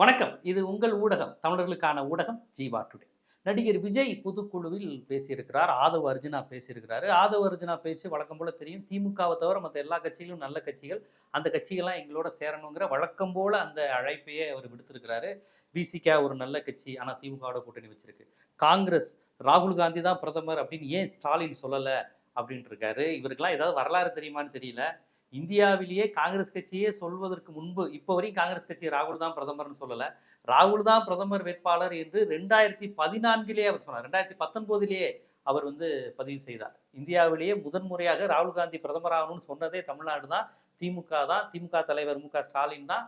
வணக்கம். இது உங்கள் ஊடகம் தமிழர்களுக்கான ஊடகம் ஜீவா டுடே. நடிகர் விஜய் புதுக்குழுவில் பேசியிருக்கிறார் ஆதவ அர்ஜுனா பேசியிருக்கிறாரு. ஆதவ அர்ஜுனா பேச்சு வழக்கம் போல தெரியும். திமுகவை தவிர மற்ற எல்லா கட்சிகளும் நல்ல கட்சிகள். அந்த கட்சிகள்லாம் எங்களோட சேரணுங்கிற வழக்கம் போல அந்த அழைப்பையே அவர் விடுத்திருக்கிறாரு. பிசிகா ஒரு நல்ல கட்சி ஆனால் திமுகவோட கூட்டணி வச்சிருக்கு. காங்கிரஸ் ராகுல் காந்தி தான் பிரதமர் அப்படின்னு ஏன் ஸ்டாலின் சொல்லலை அப்படின்ட்டு இருக்காரு. இவருக்கெல்லாம் ஏதாவது வரலாறு தெரியுமான்னு தெரியல. இந்தியாவிலேயே காங்கிரஸ் கட்சியே சொல்வதற்கு முன்பு இப்போ வரையும் காங்கிரஸ் கட்சி ராகுல் தான் பிரதமர்னு சொல்லலை. ராகுல் தான் பிரதமர் வேட்பாளர் என்று ரெண்டாயிரத்தி பதினான்கிலேயே அவர் சொன்னார். ரெண்டாயிரத்தி பத்தொன்பதிலேயே அவர் வந்து பதிவு செய்தார். இந்தியாவிலேயே முதன்முறையாக ராகுல் காந்தி பிரதமர் ஆகணும்னு சொன்னதே தமிழ்நாடு தான். திமுக தான். திமுக தலைவர் மு க ஸ்டாலின் தான்.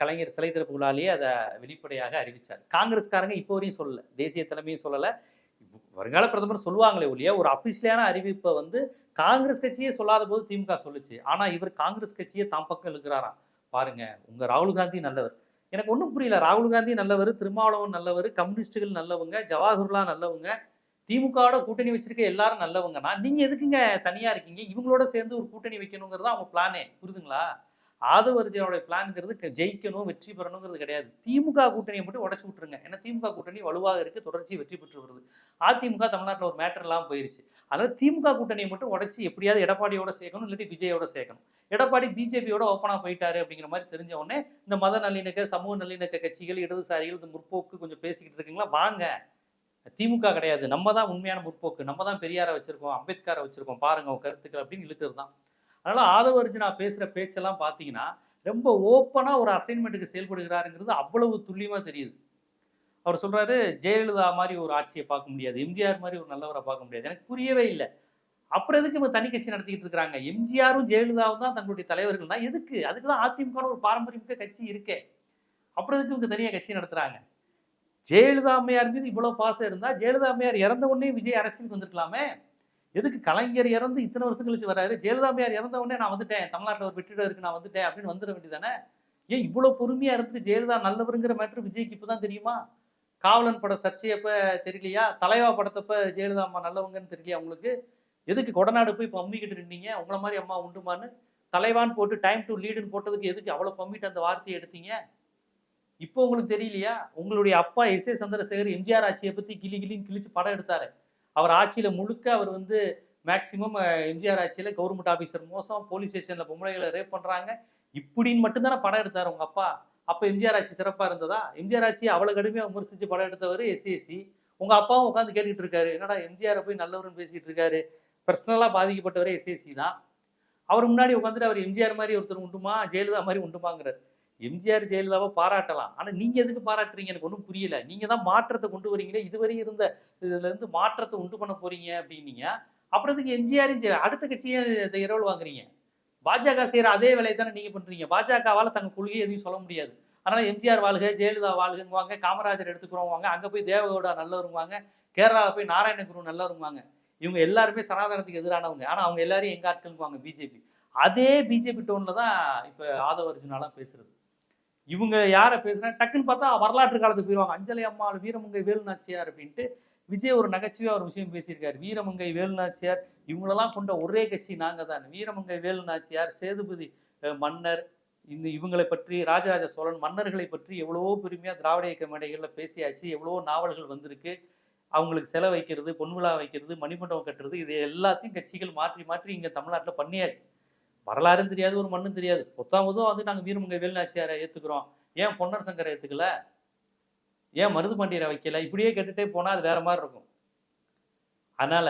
கலைஞர் சிலை திறப்பு விழாலேயே அதை வெளிப்படையாக அறிவித்தார் காங்கிரஸ்காரங்க இப்போ வரையும் சொல்லலை. தேசிய தலைமையும் சொல்லலை. வருங்கால பிரதமர் சொல்லுவாங்களே ஒழிய ஒரு அபிஷியலான அறிவிப்பை வந்து காங்கிரஸ் கட்சியே சொல்லாத போது திமுக சொல்லுச்சு. ஆனா இவர் காங்கிரஸ் கட்சியை தாம் பக்கம் இழுக்கிறாராம். பாருங்க உங்க ராகுல் காந்தி நல்லவர். எனக்கு ஒன்றும் புரியல. ராகுல் காந்தி நல்லவர் திருமாவளவன் நல்லவர் கம்யூனிஸ்டுகள் நல்லவங்க ஜவாஹர்லா நல்லவங்க திமுகவோட கூட்டணி வச்சிருக்க எல்லாரும் நல்லவங்கன்னா நீங்க எதுக்குங்க தனியா இருக்கீங்க? இவங்களோட சேர்ந்து ஒரு கூட்டணி வைக்கணுங்கிறது அவங்க பிளானே புரியுதுங்களா? ஆதவர்ஜனோட பிளான்ங்கிறது ஜெயிக்கணும் வெற்றி பெறணுங்கிறது கிடையாது. திமுக கூட்டணியை மட்டும் உடச்சு விட்டுருங்க. ஏன்னா திமுக கூட்டணி வலுவாக இருக்கு தொடர்ச்சி வெற்றி பெற்று வருது. அதிமுக தமிழ்நாட்டில் ஒரு மேட்டர் எல்லாம் போயிருச்சு. அதனால திமுக கூட்டணியை மட்டும் உடச்சி எப்படியாவது எடப்பாடியோட சேர்க்கணும் இல்லாட்டி விஜயோட சேர்க்கணும். எடப்பாடி பிஜேபியோட ஓப்பனாக போயிட்டாரு அப்படிங்கிற மாதிரி தெரிஞ்ச உடனே இந்த மத நல்லிணக்க சமூக நல்லிணக்க கட்சிகள் இடதுசாரிகள் இந்த முற்போக்கு கொஞ்சம் பேசிக்கிட்டு இருக்கீங்களா? வாங்க. திமுக கிடையாது. நம்ம தான் உண்மையான முற்போக்கு. நம்ம தான் பெரியாரை வச்சிருக்கோம் அம்பேத்கரை வச்சிருக்கோம். பாருங்க கருத்துக்கள் அப்படின்னு இழுக்கிறது தான். அதனால ஆதவ அர்ஜுனா பேசுற பேச்செல்லாம் பார்த்தீங்கன்னா ரொம்ப ஓப்பனா ஒரு அசைன்மெண்ட்டுக்கு செயல்படுகிறாருங்கிறது அவ்வளவு துல்லியமா தெரியுது. அவர் சொல்றாரு ஜெயலலிதா மாதிரி ஒரு ஆட்சியை பார்க்க முடியாது எம்ஜிஆர் மாதிரி ஒரு நல்லவரை பார்க்க முடியாது. எனக்கு புரியவே இல்லை. அப்புறம் எதுக்கு இவங்க தனி கட்சி நடத்திக்கிட்டு இருக்காங்க? எம்ஜிஆரும் ஜெயலலிதாவும் தான் தங்களுடைய தலைவர்கள்னா எதுக்கு? அதுக்கு தான் அதிமுக ஒரு பாரம்பரியமிக்க கட்சி இருக்கே. அப்புறம் எதுக்கு இவங்க தனியாக கட்சி நடத்துறாங்க? ஜெயலலிதா அம்மையார் மீது இவ்வளவு பாசம் இருந்தா ஜெயலலிதா அம்மையார் இறந்த உடனே விஜய் அரசியலுக்கு வந்திருக்கலாமே. எதுக்கு கலைஞர் இறந்து இத்தனை வருஷம் கழிச்சு வராரு ஜெயலலிதாமையார் இறந்த உடனே நான் வந்துட்டேன். தமிழ்நாட்டில் ஒரு வெற்றிடம் இருக்கு நான் வந்துட்டேன் அப்படின்னு வந்துட வேண்டியதானே? ஏன் இவ்வளோ பொறுமையா இருந்துட்டு ஜெயலலிதா நல்லவருங்கிற மேட்ரு விஜய்க்கு இப்போ தான் தெரியுமா? காவலன் படம் சர்ச்சையப்ப தெரியலையா? தலைவா படத்தப்ப ஜெயலலிதா அம்மா நல்லவங்கன்னு தெரியலையா உங்களுக்கு? எதுக்கு கொடநாடு போய் இப்போ அம்மிக்கிட்டு இருந்தீங்க உங்களை மாதிரி அம்மா உண்டுமான்னு தலைவான் போட்டு டைம் டு லீடுன்னு போட்டதுக்கு எதுக்கு அவ்வளோ பம்மிட்டு அந்த வார்த்தையை எடுத்தீங்க? இப்போ உங்களுக்கு தெரியலையா? உங்களுடைய அப்பா எஸ் ஏ சந்திரசேகர் எம்ஜிஆர் ஆட்சியை பற்றி கிளி கிளின்னு கிழிச்சு படம் எடுத்தாரு. அவர் ஆட்சியில் முழுக்க அவர் வந்து மேக்சிமம் எம்ஜிஆர் ஆட்சியில் கவர்மெண்ட் ஆஃபீஸர் மோசம் போலீஸ் ஸ்டேஷனில் பொம்பளைகளை ரேப் பண்ணுறாங்க இப்படின்னு மட்டும்தானே படம் எடுத்தார் உங்கள் அப்பா. அப்போ எம்ஜிஆர் ஆட்சி சிறப்பாக இருந்ததா? எம்ஜிஆர் ஆட்சி அவ்வளோ கடுமையாக விமர்சித்து படம் எடுத்தவர் எஸ்சிஎஸ்சி உங்கள் அப்பாவும் உட்காந்து கேட்டுக்கிட்டு இருக்காரு. என்னடா எம்ஜிஆரை போய் நல்லவர்னு பேசிகிட்டு இருக்காரு. பர்சனலாக பாதிக்கப்பட்டவரே எஸ்சிஎஸ்சி தான். அவர் முன்னாடி உட்காந்துட்டு அவர் எம்ஜிஆர் மாதிரி ஒருத்தர் உண்டுமா? ஜெயலலிதா மாதிரி உண்டுமாங்கிறார். எம்ஜிஆர் ஜெயலலிதாவை பாராட்டலாம். ஆனால் நீங்கள் எதுக்கு பாராட்டுறீங்க? எனக்கு ஒன்றும் புரியல. நீங்கள் தான் மாற்றத்தை கொண்டு வரீங்களே இதுவரை இருந்த இதுலேருந்து மாற்றத்தை உண்டு பண்ண போறீங்க அப்படின்னீங்க. அப்புறம் இதுக்கு எம்ஜிஆர் அடுத்த கட்சியை இதை இரவல் வாங்குறீங்க? பாஜக செய்கிற அதே வேலையை தானே நீங்கள் பண்ணுறீங்க பாஜகவால் தங்கள் கொள்கையை எதுவும் சொல்ல முடியாது. அதனால் எம்ஜிஆர் வாழ்க ஜெயலலிதா வாழ்கங்குவாங்க காமராஜர் எடுத்துக்கிறோம் அங்கே போய் தேவகவுடா நல்லவருங்குவாங்க கேரளாவில் போய் நாராயணகுரு நல்லவருங்குவாங்க இவங்க எல்லாருமே சனாதனத்துக்கு எதிரானவங்க. ஆனால் அவங்க எல்லாரையும் எங்கள் ஆட்களுக்குவாங்க பிஜேபி. அதே பிஜேபி டோனில் தான் இப்போ ஆதவ அர்ஜுனாலாம் பேசுறது. இவங்க யாரை பேசுனா டக்குன்னு பார்த்தா வரலாற்று காலத்துக்கு போயிடுவாங்க அஞ்சலி அம்மாள் வீரமங்கை வேலுநாச்சியார் அப்படின்ட்டு விஜய் ஒரு நகைச்சுவையாக ஒரு விஷயம் பேசியிருக்காரு. வீரமங்கை வேலுநாச்சியார் இவங்களெல்லாம் கொண்ட ஒரே கட்சி நாங்கள் தான். வீரமங்கை வேலுநாச்சியார் சேதுபதி மன்னர் இந்த இவங்களை பற்றி ராஜராஜ சோழன் மன்னர்களை பற்றி எவ்வளவோ பெருமையாக திராவிட இயக்க மேடைகளில் பேசியாச்சு. எவ்வளவோ நாவல்கள் வந்திருக்கு. அவங்களுக்கு செலை வைக்கிறது பொன் விழா வைக்கிறது மணிமண்டபம் கட்டுறது இது எல்லாத்தையும் கட்சிகள் மாற்றி மாற்றி இங்கே தமிழ்நாட்டில் பண்ணியாச்சு. வரலாறும் தெரியாது ஒரு மண்ணும் தெரியாது. பொத்தாமதும் வந்து நாங்கள் வீரமங்கை வேலுநாச்சியாரை ஏற்றுக்கிறோம் ஏன் பொன்னர் சங்கரை ஏத்துக்கல? ஏன் மருது பாண்டியரை வைக்கல? இப்படியே கேட்டுட்டே போனால் அது வேற மாதிரி இருக்கும். அதனால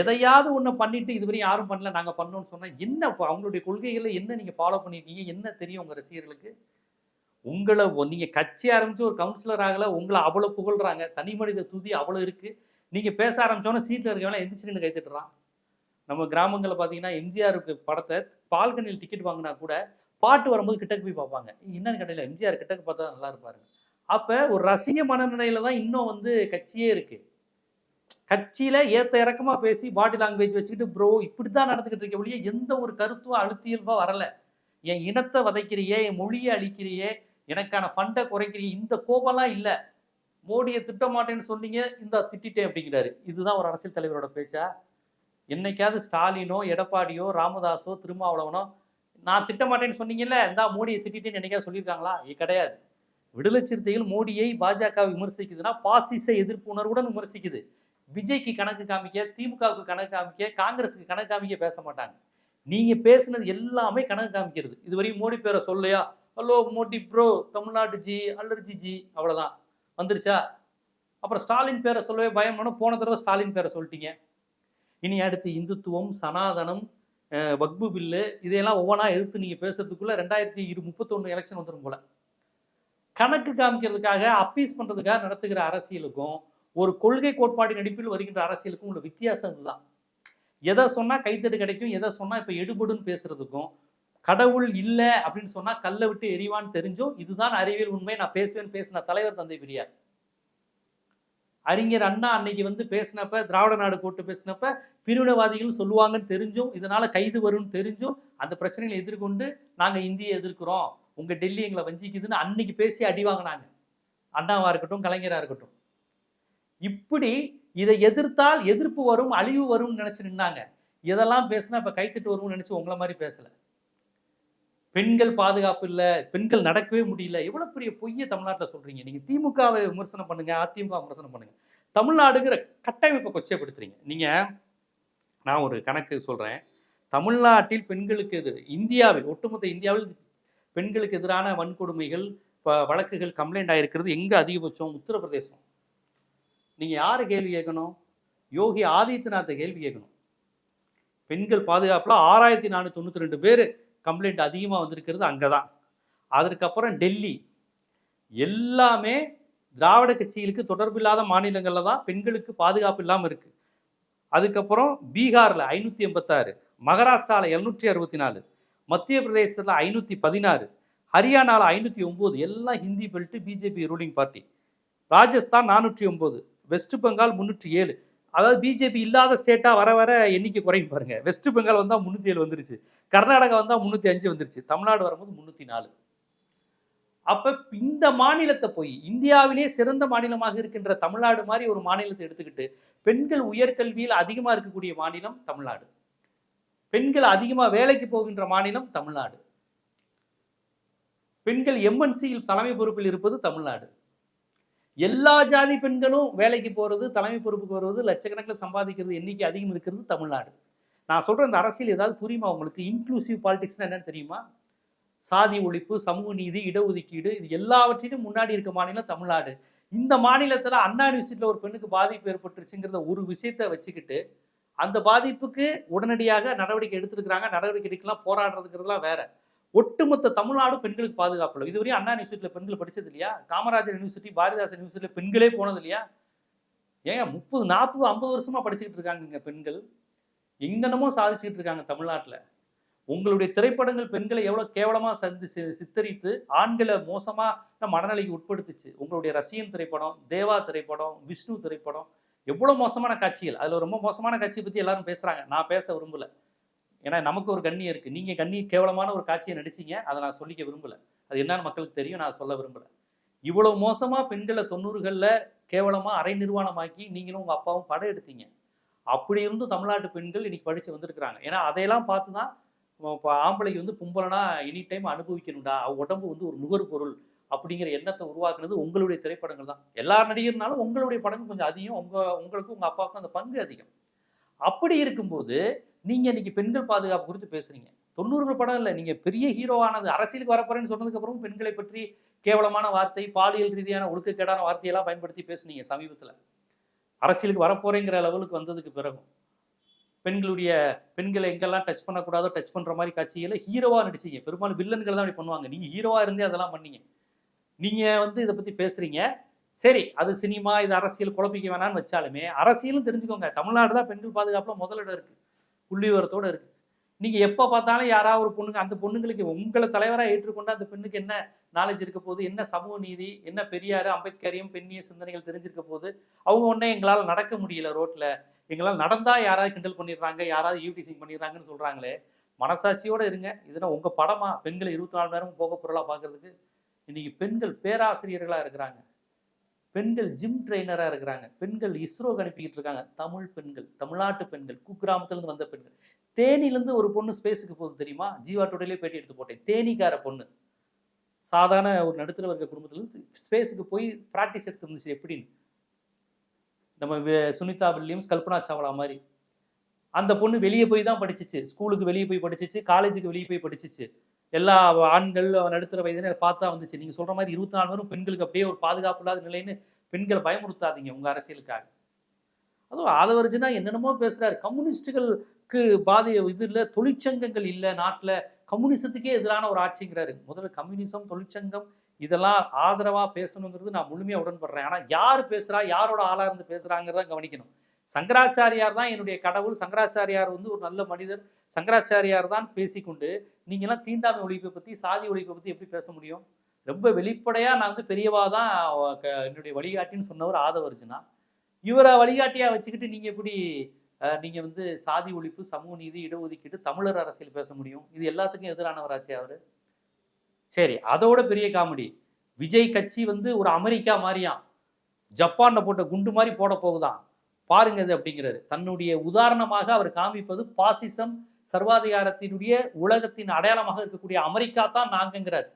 எதையாவது ஒன்று பண்ணிட்டு இதுவரையும் யாரும் பண்ணல. நாங்கள் பண்ணோம்னு சொன்னால் என்ன அவங்களுடைய கொள்கைகளை என்ன நீங்கள் ஃபாலோ பண்ணிருக்கீங்க என்ன தெரியும் உங்கள் ரசிகர்களுக்கு? உங்களை நீங்கள் கட்சி ஆரம்பித்து ஒரு கவுன்சிலர் ஆகலை. உங்களை அவ்வளோ புகழ்கிறாங்க தனி மனித துதி அவ்வளோ இருக்குது நீங்கள் பேச ஆரம்பிச்சோன்னா சீட்டில் இருக்கவங்க எந்திரிச்சு நின்று கைத்துட்டுறான் நம்ம கிராமங்களில் பார்த்தீங்கன்னா எம்ஜிஆருக்கு படத்தை பால்கனியில் டிக்கெட் வாங்கினா கூட பாட்டு வரும்போது கிட்டக்கு போய் பார்ப்பாங்க என்னன்னு கடையில் எம்ஜிஆர் கிட்டக்கு பார்த்தா நல்லா இருப்பாரு அப்போ ஒரு ரசிக மனநிலையில தான் இன்னும் வந்து கட்சியே இருக்கு. கட்சியில ஏத்த இறக்கமா பேசி பாடி லாங்குவேஜ் வச்சுக்கிட்டு ப்ரோ இப்படி தான் நடந்துகிட்டு இருக்க ஒழிய எந்த ஒரு கருத்தும் அழுத்தியல்வா வரல. என் இனத்தை வதைக்கிறியே என் மொழியை அழிக்கிறியே எனக்கான ஃபண்டை குறைக்கிறியே இந்த கோபம்லாம் இல்லை. மோடியை திட்ட மாட்டேன்னு சொன்னீங்க இந்த திட்டிட்டேன் அப்படிங்கிறாரு. இதுதான் ஒரு அரசியல் தலைவரோட பேச்சா? என்னைக்காவது ஸ்டாலினோ எடப்பாடியோ ராமதாஸோ திருமாவளவனோ நான் திட்டமாட்டேன்னு சொன்னீங்கல்ல இந்தா மோடியை திட்டிட்டேன்னு என்னைக்காவது சொல்லியிருக்காங்களா? இது கிடையாது. விடுதலை சிறுத்தைகள் மோடியை பாஜக விமர்சிக்குதுன்னா பாசிச எதிர்ப்பு உணர்வுடன் விமர்சிக்குது. விஜய்க்கு கணக்கு காமிக்க திமுகவுக்கு கணக்கு காமிக்க காங்கிரஸுக்கு கணக்கு காமிக்க பேச மாட்டாங்க. நீங்க பேசுனது எல்லாமே கணக்கு காமிக்கிறது. இதுவரையும் மோடி பேரை சொல்லையா hello Modi bro Tamil Nadu ji allergy ji அவ்வளவுதான். வந்துருச்சா? அப்புறம் ஸ்டாலின் பேரை சொல்லவே பயம் போன தடவை ஸ்டாலின் பேரை சொல்லிட்டீங்க. இனி அடுத்து இந்துத்துவம் சனாதனம் வக்பு பில்லு இதையெல்லாம் ஒவ்வொன்றா எதிர்த்து நீங்கள் பேசுறதுக்குள்ள ரெண்டாயிரத்தி இரு முப்பத்தொன்று எலெக்ஷன் வந்துடும் போல. கணக்கு காமிக்கிறதுக்காக அப்பீஸ் பண்ணுறதுக்காக நடத்துகிற அரசியலுக்கும் ஒரு கொள்கை கோட்பாட்டின் அடிப்பில் வருகின்ற அரசியலுக்கும் உள்ள வித்தியாசம் இதுதான் எதை சொன்னால் கைத்தட்டு கிடைக்கும் எதை சொன்னால் இப்போ எடுபடுன்னு பேசுறதுக்கும் கடவுள் இல்லை அப்படின்னு சொன்னால் கல்லை விட்டு எரிவான்னு தெரிஞ்சும் இதுதான் அறிவியல் உண்மை நான் பேசுவேன்னு பேசின தலைவர் தந்தை பெரியார். அறிஞர் அண்ணா அன்னைக்கு வந்து பேசினப்ப திராவிட நாடு கூட்டு பேசினப்ப பிரிவினவாதிகள் சொல்லுவாங்கன்னு தெரிஞ்சும் இதனால கைது வரும்னு தெரிஞ்சும் அந்த பிரச்சனைகளை எதிர்கொண்டு நாங்க இந்தியை எதிர்க்கிறோம். உங்க டெல்லி எங்களை வஞ்சிக்குதுன்னு அன்னைக்கு பேசி அடி வாங்கினாங்க. அண்ணாவா இருக்கட்டும் கலைஞரா இருக்கட்டும். இப்படி இதை எதிர்த்தால் எதிர்ப்பு வரும் அழிவு வரும்னு நினைச்சு நின்னாங்க. இதெல்லாம் பேசினா இப்ப கைத்தட்டு வரும்னு நினைச்சு உங்களை மாதிரி பேசல. பெண்கள் பாதுகாப்பு இல்லை பெண்கள் நடக்கவே முடியல. எவ்வளோ பெரிய பொய்ய தமிழ்நாட்டில் சொல்கிறீங்க நீங்கள் திமுகவை விமர்சனம் பண்ணுங்க அதிமுக விமர்சனம் பண்ணுங்க. தமிழ்நாடுங்கிற கட்டமைப்பை கொச்சைப்படுத்துறீங்க. நீங்கள் நான் ஒரு கணக்கு சொல்கிறேன் தமிழ்நாட்டில் பெண்களுக்கு எதிர் இந்தியாவில் ஒட்டுமொத்த இந்தியாவில் பெண்களுக்கு எதிரான வன்கொடுமைகள் ப- வழக்குகள் கம்ப்ளைண்ட் ஆகிருக்கிறது எங்கே அதிகபட்சம்? உத்தரப்பிரதேசம். நீங்கள் யாரை கேள்வி கேட்கணும்? யோகி ஆதித்யநாத்தை கேள்வி கேட்கணும். பெண்கள் பாதுகாப்பில் ஆறாயிரத்தி நானூற்றி தொண்ணூற்றி ரெண்டு பேர் கம்ப்ளைண்ட் அதிகமாக வந்திருக்கிறது அங்கே தான் அதற்கப்புறம் டெல்லி. எல்லாமே திராவிட கட்சிகளுக்கு தொடர்பு இல்லாத மாநிலங்களில் தான் பெண்களுக்கு பாதுகாப்பு இல்லாமல் இருக்குது அதுக்கப்புறம் பீகாரில் ஐநூற்றி எண்பத்தாறு மகாராஷ்டிராவில் எழுநூற்றி அறுபத்தி நாலு மத்திய பிரதேசத்தில் ஐநூற்றி பதினாறு ஹரியானாவில் ஐநூற்றி ஒம்பது எல்லாம் Hindi belt BJP ruling party Rajasthan நானூற்றி ஒம்பது வெஸ்ட் பெங்கால் முன்னூற்றி ஏழு அதாவது பிஜேபி இல்லாத ஸ்டேட்டா வர வர எண்ணிக்கை குறையும் பாருங்க. வெஸ்ட் பெங்கால் வந்தா முன்னூத்தி ஏழு வந்துருச்சு. கர்நாடகா வந்தா முன்னூத்தி அஞ்சு வந்துருச்சு. தமிழ்நாடு வரும்போது முன்னூத்தி நாலு. அப்ப இந்த மாநிலத்தை போய் இந்தியாவிலேயே சிறந்த மாநிலமாக இருக்கின்ற தமிழ்நாடு மாதிரி ஒரு மாநிலத்தை எடுத்துக்கிட்டு பெண்கள் உயர்கல்வியில் அதிகமா இருக்கக்கூடிய மாநிலம் தமிழ்நாடு. பெண்கள் அதிகமா வேலைக்கு போகின்ற மாநிலம் தமிழ்நாடு. பெண்கள் எம்என்சியில் தலைமை பொறுப்பில் இருப்பது தமிழ்நாடு. எல்லா ஜாதி பெண்களும் வேலைக்கு போகிறது தலைமை பொறுப்புக்கு வருவது லட்சக்கணக்கில் சம்பாதிக்கிறது எண்ணிக்கை அதிகம் இருக்கிறது தமிழ்நாடு. நான் சொல்கிற இந்த அரசியல் ஏதாவது புரியுமா உங்களுக்கு? இன்க்ளூசிவ் பாலிடிக்ஸ்னால் என்னன்னு தெரியுமா? சாதி ஒழிப்பு சமூக நீதி இடஒதுக்கீடு இது எல்லாவற்றிலும் முன்னாடி இருக்க மாநிலம் தமிழ்நாடு. இந்த மாநிலத்தில் அண்ணா யூனிவர்சிட்டியில் ஒரு பெண்ணுக்கு பாதிப்பு ஏற்பட்டுருச்சுங்கிறத ஒரு விஷயத்தை வச்சுக்கிட்டு அந்த பாதிப்புக்கு உடனடியாக நடவடிக்கை எடுத்துருக்குறாங்க. நடவடிக்கை எடுக்கலாம் போராடுறதுங்கிறதுலாம் வேற. ஒட்டுமொத்த தமிழ்நாடு பெண்களுக்கு பாதுகாப்பு இல்லை இதுவரையும் அண்ணா யூனிவர்சிட்டியில் பெண்கள் படித்தது இல்லையா? காமராஜர் யூனிவர்சிட்டி பாரதிதாசன் யூனிவர்சிட்டியில் பெண்களே போனது இல்லையா? ஏங்க முப்பது நாற்பது ஐம்பது வருஷமாக படிச்சுக்கிட்டு இருக்காங்கங்க பெண்கள். எங்கென்னமோ சாதிச்சுக்கிட்டு இருக்காங்க தமிழ்நாட்டில். உங்களுடைய திரைப்படங்கள் பெண்களை எவ்வளோ கேவலமாக சந்தி சி- சித்தரித்து ஆண்களை மோசமாக மனநிலைக்கு உட்படுத்துச்சு. உங்களுடைய ரசியன் திரைப்படம் தேவா திரைப்படம் விஷ்ணு திரைப்படம் எவ்வளோ மோசமான காட்சிகள். அதில் ரொம்ப மோசமான காட்சியை பற்றி எல்லாரும் பேசுறாங்க. நான் பேச விரும்பலை. ஏன்னா நமக்கு ஒரு கண்ணி இருக்குது நீங்கள் கண்ணி கேவலமான ஒரு காட்சியை நடிச்சிங்க அதை நான் சொல்லிக்க விரும்பலை. அது என்னன்னு மக்களுக்கு தெரியும் நான் சொல்ல விரும்பலை. இவ்வளோ மோசமாக பெண்களை தொண்ணூறுகளில் கேவலமாக அரை நிர்வாணமாக்கி நீங்களும் உங்கள் அப்பாவும் படம் எடுத்தீங்க. அப்படி இருந்தும் தமிழ்நாட்டு பெண்கள் இன்னைக்கு படித்து வந்திருக்கிறாங்க. ஏன்னா அதையெல்லாம் பார்த்து தான் இப்போ ஆம்பளைக்கு வந்து கும்பலனா எனி டைம் அனுபவிக்கணும்டா. உடம்பு வந்து ஒரு நுகர்பொருள் அப்படிங்கிற எண்ணத்தை உருவாக்குனது உங்களுடைய திரைப்படங்கள் தான். எல்லா நடிகர்னாலும் உங்களுடைய படங்கள் கொஞ்சம் அதிகம். உங்கள் உங்களுக்கும் உங்கள் அப்பாவுக்கும் அந்த பங்கு அதிகம். அப்படி இருக்கும்போது நீங்க இன்னைக்கு பெண்கள் பாதுகாப்பு குறித்து பேசுறீங்க. தொண்ணூறுகள் படம் இல்லை. நீங்க பெரிய ஹீரோவானது அரசியலுக்கு வரப்போறேன்னு சொன்னதுக்கப்புறம் பெண்களை பற்றி கேவலமான வார்த்தை பாலியல் ரீதியான ஒழுக்கக்கேடான வார்த்தையெல்லாம் பயன்படுத்தி பேசுனீங்க சமீபத்துல. அரசியலுக்கு வரப்போறேங்கிற லெவலுக்கு வந்ததுக்கு பிறகும் பெண்களுடைய பெண்களை எங்கெல்லாம் டச் பண்ணக்கூடாதோ டச் பண்ற மாதிரி காட்சியில் ஹீரோவா நடிச்சிங்க. பெரும்பாலும் வில்லன்கள் தான் அப்படி பண்ணுவாங்க. நீங்க ஹீரோவாக இருந்தே அதெல்லாம் பண்ணீங்க. நீங்க வந்து இதை பத்தி பேசுறீங்க. சரி அது சினிமா இது அரசியல் குழப்பிக்க வேணாம்னு வச்சாலுமே அரசியலும் தெரிஞ்சுக்கோங்க. தமிழ்நாடு தான் பெண்கள் பாதுகாப்பில் முதலிடம் இருக்கு. புள்ளி விவரத்தோட இருக்கு. நீங்க எப்போ பார்த்தாலும் யாராவது ஒரு பொண்ணுங்க அந்த பொண்ணுங்களுக்கு உங்களை தலைவராக ஏற்றுக்கொண்டு அந்த பெண்ணுக்கு என்ன நாலேஜ் இருக்க போகுது என்ன சமூக நீதி என்ன பெரியார் அம்பேத்கரையும் பெண்ணிய சிந்தனைகள் தெரிஞ்சிருக்க போகுது அவங்க ஒன்றே எங்களால் நடக்க முடியல ரோட்ல. எங்களால் நடந்தா யாராவது கிண்டல் பண்ணிடுறாங்க யாராவது யூடிசிங் பண்ணிடுறாங்கன்னு சொல்றாங்களே மனசாட்சியோட இருங்க. இதுனா உங்க படமா பெண்களை இருபத்தி நாலு நேரம் போக பொருளா பாக்குறதுக்கு இன்னைக்கு பெண்கள் பேராசிரியர்களா இருக்கிறாங்க. பெண்கள் ஜிம் ட்ரெய்னராக இருக்கிறாங்க. பெண்கள் இஸ்ரோக்கு அனுப்பிக்கிட்டு இருக்காங்க. தமிழ் பெண்கள் தமிழ்நாட்டு பெண்கள் குக்கிராமத்துலேருந்து வந்த பெண்கள். தேனிலேருந்து ஒரு பொண்ணு ஸ்பேஸுக்கு போகுது தெரியுமா? ஜீவா டுடேலே பேட்டி எடுத்து போட்டேன். தேனிக்கார பொண்ணு. சாதாரண ஒரு நடுத்தர வர்க்க குடும்பத்திலிருந்து ஸ்பேஸுக்கு போய் ப்ராக்டிஸ் எடுத்து இருந்துச்சு எப்படின்னு? நம்ம சுனிதா வில்லியம்ஸ் கல்பனா சாவ்லா மாதிரி. அந்த பொண்ணு வெளியே போய் தான் படிச்சிச்சு. ஸ்கூலுக்கு வெளியே போய் படிச்சிச்சு. காலேஜுக்கு வெளியே போய் படிச்சிச்சு. எல்லா ஆண்கள் நடுத்தர வயதினர் பார்த்தா வந்துச்சு. நீங்க சொல்ற மாதிரி இருபத்தி நாலு வரும் பெண்களுக்கு அப்படியே ஒரு பாதுகாப்பு இல்லாத நிலைன்னு பெண்களை பயமுறுத்தாதீங்க உங்க அரசியலுக்காக. அதுவும் ஆதவர்ஜினா என்னென்னமோ பேசுறாரு. கம்யூனிஸ்டுகளுக்கு பாதிய இது இல்லை தொழிற்சங்கங்கள் இல்லை நாட்டில். கம்யூனிசத்துக்கே எதிரான ஒரு ஆட்சிங்கிறாரு. முதல்ல கம்யூனிசம் தொழிற்சங்கம் இதெல்லாம் ஆதரவா பேசணுங்கிறது நான் முழுமையா உடன்படுறேன். ஆனா யார் பேசுறா யாரோட ஆளா இருந்து பேசுறாங்கிறத கவனிக்கணும். சங்கராச்சாரியார் தான் என்னுடைய கடவுள். சங்கராச்சாரியார் வந்து ஒரு நல்ல மனிதர். சங்கராச்சாரியார் தான் பேசிக்கொண்டு நீங்கள்லாம் தீண்டாமை ஒழிப்பை பற்றி சாதி ஒழிப்பை பற்றி எப்படி பேச முடியும்? ரொம்ப வெளிப்படையாக நான் வந்து பெரியவா தான் க- என்னுடைய வழிகாட்டின்னு சொன்னவர் ஆதவர்ஜுனா. இவரை வழிகாட்டியாக வச்சுக்கிட்டு நீங்கள் எப்படி நீங்கள் வந்து சாதி ஒழிப்பு சமூக நீதி இடஒதுக்கீடு தமிழர் அரசியல் பேச முடியும்? இது எல்லாத்துக்கும் எதிரானவராச்சே அவர். சரி அதோட பெரிய காமெடி. விஜய் கட்சி வந்து ஒரு அமெரிக்கா மாதிரியாம் ஜப்பானில் போட்ட குண்டு மாதிரி போட போகுதான் பாருங்க இது அப்படிங்கிறாரு. தன்னுடைய உதாரணமாக அவர் காமிப்பது பாசிசம் சர்வாதிகாரத்தினுடைய உலகத்தின் அடையாளமாக இருக்கக்கூடிய அமெரிக்கா தான் நாங்கங்கிறார்.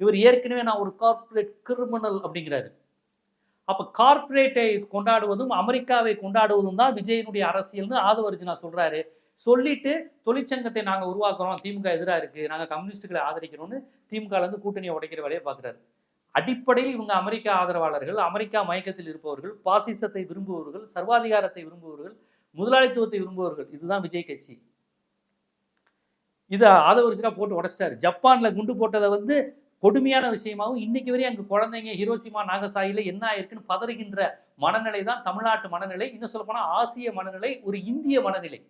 இவர் ஏற்கனவே நான் ஒரு கார்பரேட் கிரிமினல் அப்படிங்கிறாரு. அப்ப கார்ப்பரேட்டை கொண்டாடுவதும் அமெரிக்காவை கொண்டாடுவதும் தான் விஜயனுடைய அரசியல்னு ஆதவர்ஜினா சொல்றாரு. சொல்லிட்டு தொழிற்சங்கத்தை நாங்க உருவாக்குறோம். திமுக எதிராக இருக்கு. நாங்க கம்யூனிஸ்டுகளை ஆதரிக்கிறோம்னு திமுக இருந்து கூட்டணியை உடைக்கிற வேலையை பார்க்குறாரு. அடிப்படையில் இவங்க அமெரிக்கா ஆதரவாளர்கள் அமெரிக்கா மயக்கத்தில் இருப்பவர்கள் பாசிசத்தை விரும்புபவர்கள் சர்வாதிகாரத்தை விரும்புபவர்கள் முதலாளித்துவத்தை விரும்புபவர்கள். இதுதான் விஜய் கட்சி. இதை ஆதவரிச்சுனா போட்டு உடைச்சிட்டாரு. ஜப்பான்ல குண்டு போட்டதை வந்து கொடுமையான விஷயமாவும் இன்னைக்கு வரையும் அங்கே குழந்தைங்க ஹிரோசிமா நாகசாயில என்ன ஆயிருக்குன்னு பதறுகின்ற மனநிலை தான் தமிழ்நாட்டு மனநிலை. இன்னும் சொல்ல ஆசிய மனநிலை ஒரு இந்திய மனநிலை.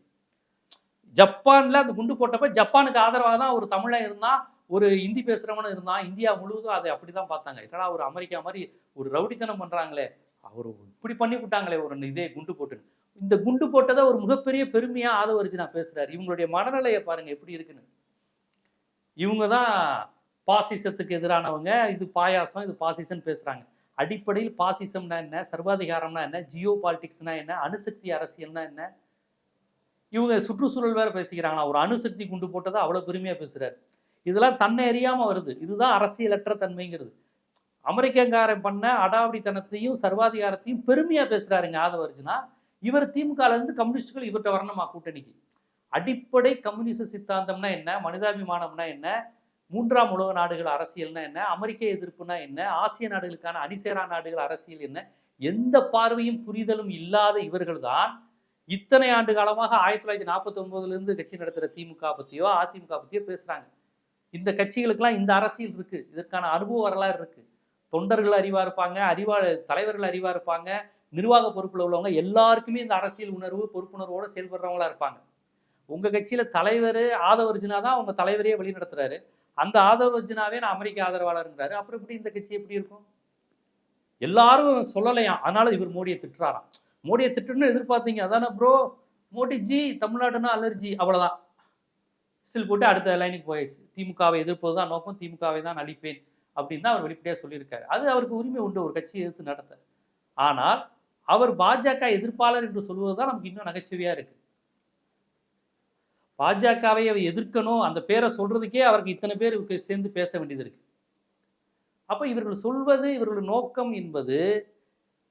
ஜப்பான்ல அந்த குண்டு போட்டப்ப ஜப்பானுக்கு ஆதரவாக தான் ஒரு தமிழன் இருந்தான் ஒரு இந்தி பேசுறவனும் இருந்தான். இந்தியா முழுவதும் அதை அப்படிதான் பார்த்தாங்க. என்னடா ஒரு அமெரிக்கா மாதிரி ஒரு ரவுடித்தனம் பண்றாங்களே. அவர் இப்படி பண்ணி விட்டாங்களே ஒரு இதே குண்டு போட்டு. இந்த குண்டு போட்டதை ஒரு மிகப்பெரிய பெருமையாக ஆதவரிச்சு நான் பேசுறாரு. இவங்களுடைய மனநிலையை பாருங்க எப்படி இருக்குன்னு. இவங்க தான் பாசிசத்துக்கு எதிரானவங்க. இது பாயாசம் இது பாசிசன்னு பேசுகிறாங்க அடிப்படையில் பாசிசம்னா என்ன? சர்வாதிகாரம்னா என்ன? ஜியோ பாலிடிக்ஸ்னா என்ன? அணுசக்தி அரசியல்னா என்ன? இவங்க சுற்றுச்சூழல் வேற பேசிக்கிறாங்களா? ஒரு அணுசக்தி குண்டு போட்டதை அவ்வளோ பெருமையாக பேசுகிறாரு இதெல்லாம் தன்னை அறியாம வருது. இதுதான் அரசியலற்ற தன்மைங்கிறது. அமெரிக்கங்காரன் பண்ண அடாவடித்தனத்தையும் சர்வாதிகாரத்தையும் பெருமையா பேசுறாருங்க ஆதவர்ஜுனா இவர் திமுகலேருந்து கம்யூனிஸ்டுகள் இவர்கிட்ட வரணுமா கூட்டணிக்கு? அடிப்படை கம்யூனிச சித்தாந்தம்னா என்ன? மனிதாபிமானம்னா என்ன? மூன்றாம் உலக நாடுகள் அரசியல்னா என்ன? அமெரிக்க எதிர்ப்புனா என்ன? ஆசிய நாடுகளுக்கான அணிசேரா நாடுகள் அரசியல் என்ன? எந்த பார்வையும் புரிதலும் இல்லாத இவர்கள்தான் இத்தனை ஆண்டு காலமாக ஆயிரத்தி தொள்ளாயிரத்தி நாற்பத்தி ஒன்பதுலேருந்து கட்சி நடத்துற திமுக பற்றியோ அதிமுக பத்தியோ பேசுறாங்க. இந்த கட்சிகளுக்கெல்லாம் இந்த அரசியல் இருக்கு. இதற்கான அனுபவ வரலாறு இருக்கு. தொண்டர்கள் அறிவா இருப்பாங்க அறிவா தலைவர்கள் அறிவா இருப்பாங்க நிர்வாக பொறுப்பில் உள்ளவங்க எல்லாருக்குமே இந்த அரசியல் உணர்வு பொறுப்புணர்வோட செயல்படுறவங்களா இருப்பாங்க. உங்க கட்சியில தலைவர் ஆதவர்ஜுனா தான் உங்க தலைவரையே வழிநடத்துறாரு. அந்த ஆதவர்ஜுனாவே நான் அமெரிக்க ஆதரவாளருங்கிறாரு அப்புறம் எப்படி இந்த கட்சி எப்படி இருக்கும்? எல்லாரும் சொல்லலையாம். அதனால இவர் மோடியை திட்டுறாராம். மோடியை திட்டுன்னு எதிர்பார்த்தீங்க. அதானே ப்ரோ மோடிஜி தமிழ்நாடுனா அலர்ஜி. அவ்வளவுதான். ஸ்டில் போட்டு அடுத்த லைனுக்கு போயிடுச்சு. திமுகவை எதிர்ப்பது தான் நோக்கம் திமுகவை தான் அழிப்பேன் அப்படின்னு தான் அவர் வெளிப்படையாக சொல்லியிருக்காரு. அது அவருக்கு உரிமை உண்டு ஒரு கட்சியை எதிர்த்து நடத்த. ஆனால் அவர் பாஜக எதிர்ப்பாளர் என்று சொல்வது தான் நமக்கு இன்னும் நகைச்சுவையா இருக்கு. பாஜகவை அவர் எதிர்க்கணும் அந்த பேரை சொல்றதுக்கே அவருக்கு இத்தனை பேர் சேர்ந்து பேச வேண்டியது இருக்கு. அப்போ இவர்கள் சொல்வது இவர்களுடைய நோக்கம் என்பது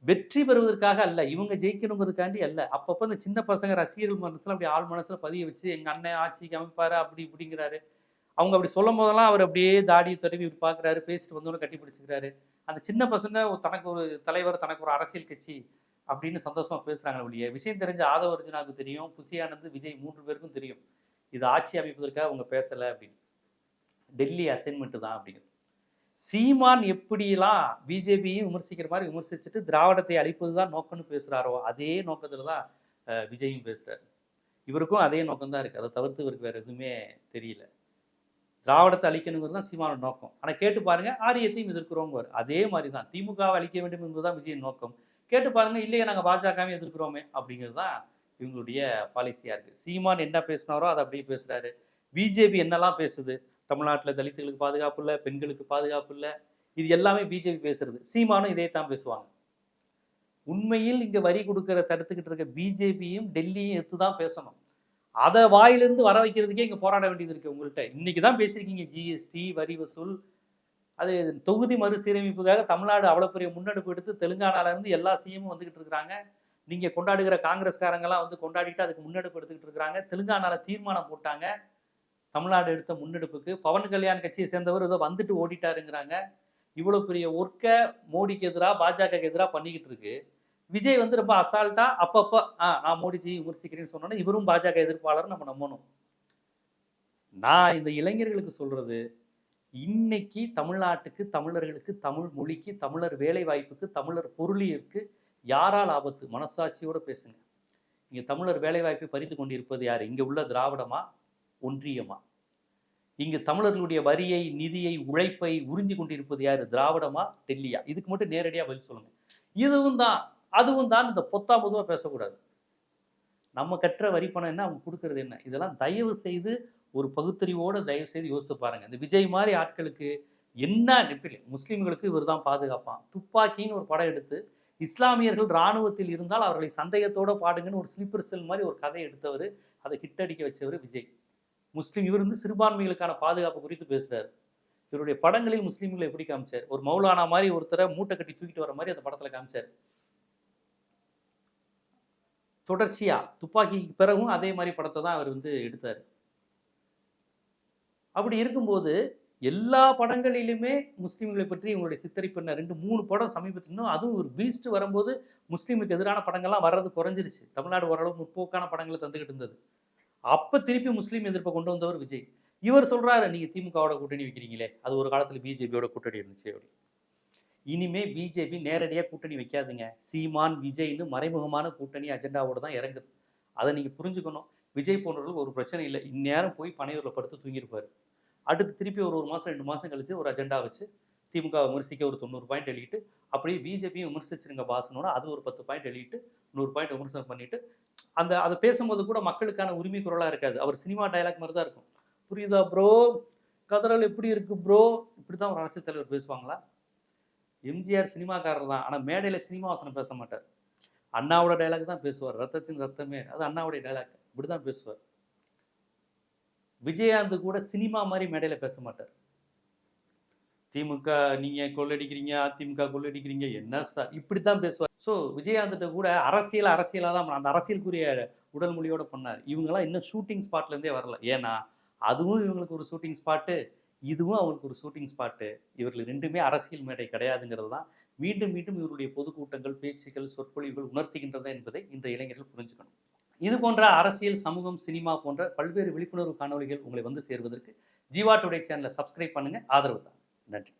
வெற்றி பெறுவதற்காக அல்ல இவங்க ஜெயிக்கணுங்கிறதுக்காண்டி அல்ல. அப்பப்போ இந்த சின்ன பசங்க ரசிகர்கள் மனசில் அப்படி ஆள் மனசில் பதிய வச்சு எங்கள் அண்ணன் ஆட்சிக்கு அமைப்பார் அப்படி இப்படிங்கிறாரு. அவங்க அப்படி சொல்லும் போதெல்லாம் அவர் அப்படியே தாடியை தடவி இப்படி பார்க்குறாரு பேசிட்டு வந்தோன்னு கட்டி பிடிச்சிக்கிறாரு. அந்த சின்ன பசங்க தனக்கு ஒரு தலைவர் தனக்கு ஒரு அரசியல் கட்சி அப்படின்னு சந்தோஷமாக பேசுகிறாங்க ஒழிய விஷயம் தெரிஞ்ச ஆதவர்ஜுனாவுக்கு தெரியும் புசியானந்து விஜய் மூன்று பேருக்கும் தெரியும். இது ஆட்சி அமைப்பதற்காக அவங்க பேசலை அப்படின்னு. டெல்லி அசைன்மெண்ட்டு தான் அப்படிங்கிறது சீமான் எப்படிலாம் பிஜேபியும் விமர்சிக்கிற மாதிரி விமர்சிச்சுட்டு திராவிடத்தை அழிப்பது தான் நோக்கம்னு பேசுறாரோ அதே நோக்கத்தில் தான் விஜயும் பேசுறாரு. இவருக்கும் அதே நோக்கம் தான் இருக்கு. அதை தவிர்த்து இவருக்கு வேற எதுவுமே தெரியல. திராவிடத்தை அழிக்கணுங்கிறது தான் சீமான நோக்கம். ஆனா கேட்டு பாருங்க ஆரியத்தையும் எதிர்க்கிறோங்குவார். அதே மாதிரி தான் திமுகவை அழிக்க வேண்டும் என்பதுதான் விஜயின் நோக்கம். கேட்டு பாருங்க இல்லையே நாங்கள் பாஜகவே எதிர்க்கிறோமே அப்படிங்கிறது தான் இவங்களுடைய பாலிசியா இருக்கு. சீமான் என்ன பேசினாரோ அதை அப்படியே பேசுறாரு. பிஜேபி என்னெல்லாம் பேசுது? தமிழ்நாட்டில் தலித்துகளுக்கு பாதுகாப்பு இல்லை பெண்களுக்கு பாதுகாப்பு இல்லை. இது எல்லாமே பிஜேபி பேசுறது. சீமானும் இதே தான் பேசுவாங்க. உண்மையில் இங்கே வரி கொடுக்கற தடுத்துக்கிட்டு இருக்க பிஜேபியும் டெல்லியும் எடுத்து தான் பேசணும். அதை வாயிலிருந்து வர வைக்கிறதுக்கே இங்கே போராட வேண்டியது இருக்கு உங்கள்கிட்ட இன்னைக்கு தான் பேசியிருக்கீங்க. ஜிஎஸ்டி வரி வசூல் அது தொகுதி மறுசீரமைப்புக்காக தமிழ்நாடு அவ்வளோ பெரிய முன்னெடுப்பு எடுத்து தெலுங்கானாலேருந்து எல்லா சிஎமும் வந்துகிட்டு இருக்கிறாங்க. நீங்கள் கொண்டாடுகிற காங்கிரஸ்காரங்கெல்லாம் வந்து கொண்டாடிட்டு அதுக்கு முன்னெடுப்பு எடுத்துக்கிட்டு இருக்கிறாங்க. தெலுங்கானால தீர்மானம் போட்டாங்க. தமிழ்நாடு எடுத்த முன்னெடுப்புக்கு பவன் கல்யாண் கட்சியை சேர்ந்தவர் ஏதோ வந்துட்டு ஓடிட்டாருங்கிறாங்க. இவ்வளோ பெரிய ஒர்க்கை மோடிக்கு எதிராக பாஜகக்கு எதிராக பண்ணிக்கிட்டு இருக்கு. விஜய் வந்து ரொம்ப அசால்ட்டா அப்பப்போ ஆ நான் மோடிஜி விமர்சிக்கிறேன்னு சொன்னோன்னா இவரும் பாஜக எதிர்ப்பாளர் நம்ம நம்பணும். நான் இந்த இளைஞர்களுக்கு சொல்றது இன்னைக்கு தமிழ்நாட்டுக்கு தமிழர்களுக்கு தமிழ் மொழிக்கு தமிழர் வேலை வாய்ப்புக்கு தமிழர் பொருளியிற்கு யாரால் ஆபத்து? மனசாட்சியோட பேசுங்க. இங்கே தமிழர் வேலை வாய்ப்பை பறித்து கொண்டிருப்பது யார்? இங்கே உள்ள திராவிடமா? ஒன்றியமா? இங்கு தமிழர்களுடைய வரியை நிதியை உழைப்பை உறிஞ்சி கொண்டிருப்பது யாரு? திராவிடமா? டெல்லியா. இதுக்கு மட்டும் நேரடியாக பதில் சொல்லுங்க. இதுவும் தான் அதுவும் தான் இந்த பொத்தா பொதுவாக பேசக்கூடாது. நம்ம கற்ற வரி பணம் என்ன? அவங்க கொடுக்கறது என்ன? இதெல்லாம் தயவு செய்து ஒரு பகுத்தறிவோடு தயவு செய்து யோசித்து பாருங்க. இந்த விஜய் மாதிரி ஆட்களுக்கு என்ன நெப்பில்? முஸ்லீம்களுக்கு இவர் தான் பாதுகாப்பான். துப்பாக்கின்னு ஒரு படம் எடுத்து இஸ்லாமியர்கள் இராணுவத்தில் இருந்தால் அவர்களை சந்தேகத்தோடு பாடுங்கன்னு ஒரு ஸ்லீப்பர் செல் மாதிரி ஒரு கதை எடுத்தவர் அதை ஹிட் அடிக்க வச்சவர் விஜய். முஸ்லீம் இவர் வந்து சிறுபான்மைகளுக்கான பாதுகாப்பு குறித்து பேசுறாரு. இவருடைய படங்களில் முஸ்லீம்களை எப்படி காமிச்சார்? ஒரு மௌலானா மாதிரி ஒருத்தரை மூட்டை கட்டி தூக்கிட்டு வர மாதிரி அந்த படத்துல காமிச்சார். தொடர்ச்சியா துப்பாக்கிக்கு பிறகும் அதே மாதிரி படத்தை தான் அவர் வந்து எடுத்தார். அப்படி இருக்கும்போது எல்லா படங்களிலுமே முஸ்லீம்களை பற்றி இவங்களுடைய சித்தரிப்பன்ன ரெண்டு மூணு படம் சமீபத்தில் அதுவும் ஒரு பீஸ்ட் வரும்போது முஸ்லீமுக்கு எதிரான படங்கள்லாம் வர்றது குறைஞ்சிருச்சு. தமிழ்நாடு ஓரளவு முற்போக்கான படங்களை தந்துக்கிட்டு இருந்தது. அப்போ திருப்பி முஸ்லீம் எதிர்ப்பை கொண்டு வந்தவர் விஜய். இவர் சொல்கிறாரு நீங்கள் திமுகவோட கூட்டணி வைக்கிறீங்களே. அது ஒரு காலத்தில் பிஜேபியோட கூட்டணி இருந்துச்சு அப்படி. இனிமே பிஜேபி நேரடியாக கூட்டணி வைக்காதுங்க. சீமான் விஜய்னு மறைமுகமான கூட்டணி அஜெண்டாவோட தான் இறங்குது. அதை நீங்கள் புரிஞ்சுக்கணும். விஜய் போன்றவர்கள் ஒரு பிரச்சனை இல்லை. இந்நேரம் போய் பனையூரில் படுத்து தூங்கியிருப்பார். அடுத்து திருப்பி ஒரு ஒரு மாதம் ரெண்டு மாதம் கழிச்சு ஒரு அஜெண்டா வச்சு திமுக விமர்சிக்க ஒரு தொண்ணூறு பாயிண்ட் எழுதிட்டு அப்படியே பிஜேபியும் விமர்சிச்சிருங்க பாசனோட அது ஒரு பத்து பாயிண்ட் எழுதிட்டு நூறு பாயிண்ட் விமர்சனம் பண்ணிட்டு அந்த அதை பேசும்போது கூட மக்களுக்கான உரிமை குரலாக இருக்காது. அவர் சினிமா டயலாக் மாதிரி தான் இருக்கும். புரியுதா ப்ரோ கதறல் எப்படி இருக்கு ப்ரோ இப்படி தான் ஒரு அரசியல் தலைவர் பேசுவாங்களா? எம்ஜிஆர் சினிமாக்காரர் தான். ஆனால் மேடையில் சினிமா வசனம் பேச மாட்டார். அண்ணாவோட டைலாக் தான் பேசுவார். ரத்தத்தின் ரத்தமே. அது அண்ணாவுடைய டைலாக் இப்படி தான் பேசுவார். விஜயகாந்த் கூட சினிமா மாதிரி மேடையில் பேச மாட்டார். திமுக நீங்க கொள்ளடிக்கிறீங்க அதிமுக கொள்ளடிக்கிறீங்க என்ன சார்? இப்படி தான் பேசுவார். ஸோ விஜயகாந்த்கிட்ட கூட அரசியல் அரசியலாக தான் அந்த அரசியலுக்குரிய உடல் மொழியோட பண்ணார். இவங்கெல்லாம் இன்னும் ஷூட்டிங் ஸ்பாட்லேருந்தே வரல. ஏன்னா அதுவும் இவங்களுக்கு ஒரு ஷூட்டிங் ஸ்பாட்டு இதுவும் அவங்களுக்கு ஒரு ஷூட்டிங் ஸ்பாட்டு இவர்கள் ரெண்டுமே அரசியல் மேடை கிடையாதுங்கிறது தான். மீண்டும் மீண்டும் இவருடைய பொதுக்கூட்டங்கள் பேச்சுக்கள் சொற்பொழிவுகள் உணர்த்துகின்றன என்பதை இந்த இளைஞர்கள் புரிஞ்சுக்கணும். இது போன்ற அரசியல் சமூகம் சினிமா போன்ற பல்வேறு விழிப்புணர்வு காணொலிகள் உங்களை வந்து சேர்வதற்கு ஜீவா டுடே சேனலை சப்ஸ்கிரைப் பண்ணுங்க. ஆதரவு தான். நன்றி.